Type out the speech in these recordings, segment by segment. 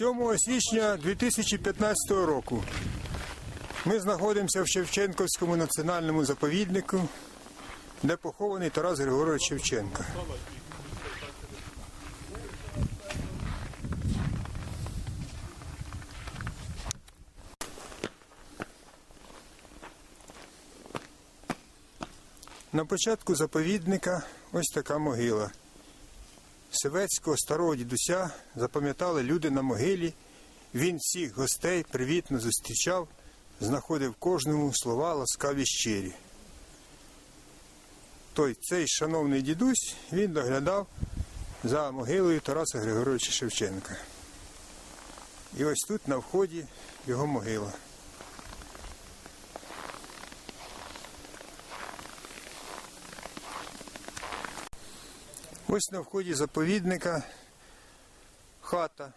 7 січня 2015 року ми знаходимося в Шевченківському національному заповіднику, де похований Тарас Григорович Шевченко. На початку заповідника ось така могила. Севецького старого дідуся запам'ятали люди на могилі. Він всіх гостей привітно зустрічав, знаходив кожному слова ласкаві щирі. Той цей шановний дідусь він доглядав за могилою Тараса Григоровича Шевченка. І ось тут на вході його могила. Ось на вході заповідника хата.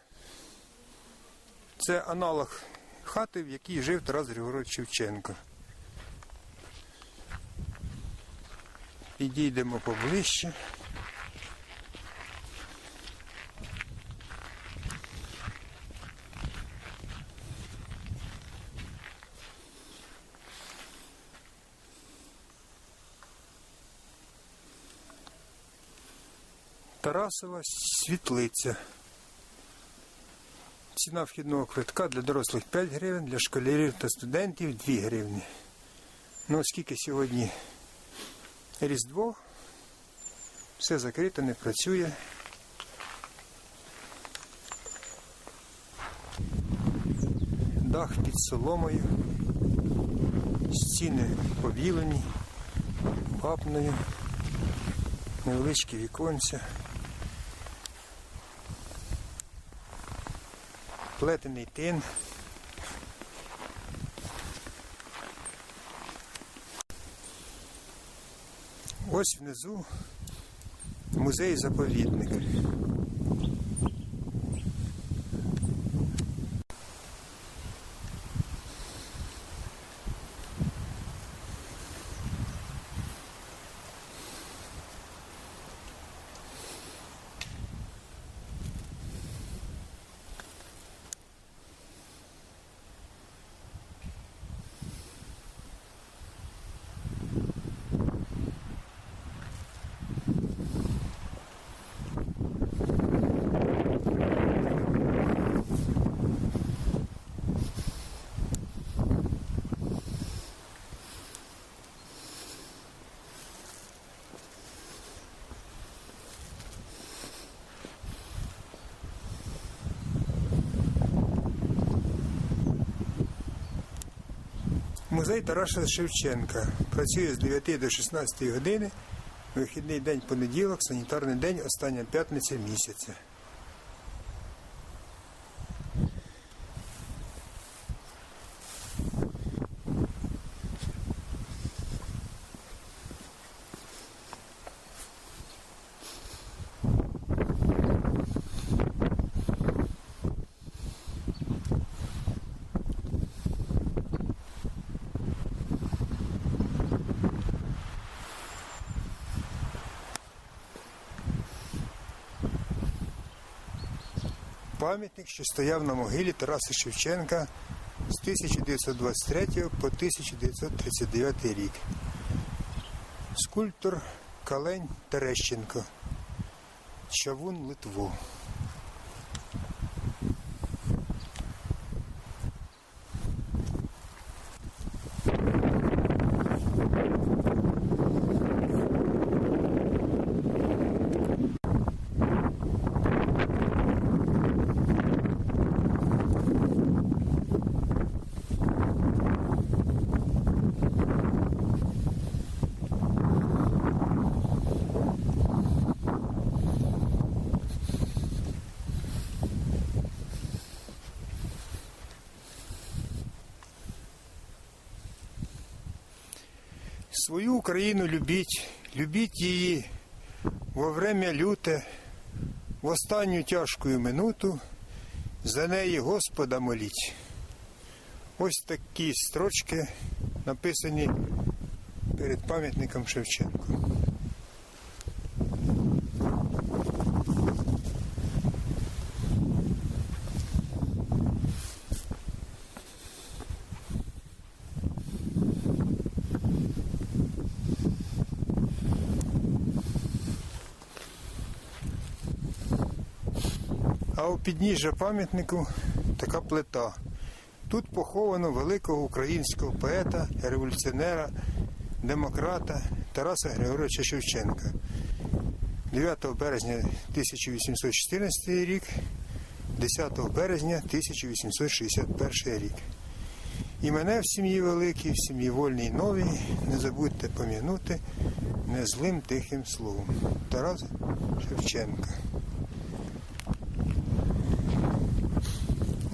Це аналог хати, в якій жив Тарас Григорович Шевченко. Підійдемо поближче. Тарасова світлиця. Ціна вхідного квитка для дорослих 5 гривень, для школярів та студентів 2 гривні. Ну, оскільки сьогодні Різдво, все закрито, не працює. Дах під соломою, стіни побілені, вапною, невеличкі віконця. Плетений тин. Ось внизу музей заповідник. Музей Тараса Шевченка працює з 9 до 16 години. Вихідний день понеділок, санітарний день, остання п'ятниця місяця. Пам'ятник, що стояв на могилі Тараса Шевченка з 1923 по 1939 рік. Скульптор Калень Терещенко. Чавун Литву. Свою Україну любіть, любіть її во время люте, в останню тяжку минуту за неї Господа моліть. Ось такі строчки написані перед пам'ятником Шевченку. А у підніжжя пам'ятнику така плита. Тут поховано великого українського поета, революціонера, демократа Тараса Григоровича Шевченка. 9 березня 1814 рік, 10 березня 1861 рік. І мене в сім'ї великій, в сім'ї вольній новій, не забудьте пом'янути незлим тихим словом. Тарас Шевченка.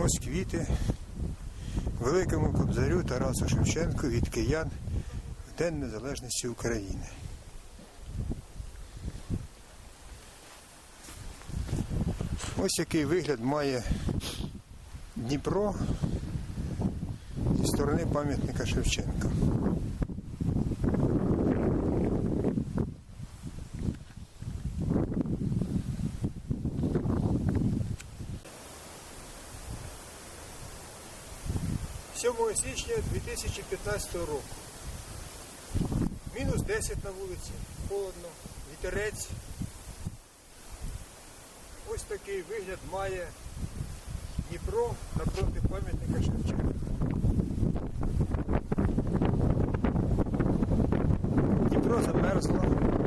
Ось квіти великому кобзарю Тарасу Шевченку від киян в День Незалежності України. Ось який вигляд має Дніпро зі сторони пам'ятника Шевченка. Сьомого січня 2015 року. Мінус 10 на вулиці, холодно, вітерець. Ось такий вигляд має Дніпро напроти пам'ятника Шевченка. Дніпро замерзло.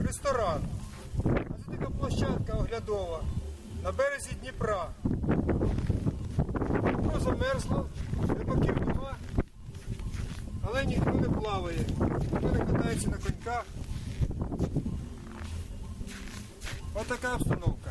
Ресторан. А це така площадка оглядова на березі Дніпра. Дніпро замерзло, рибаків нема, але ніхто не плаває, ніхто не катається на коньках. Ось така обстановка.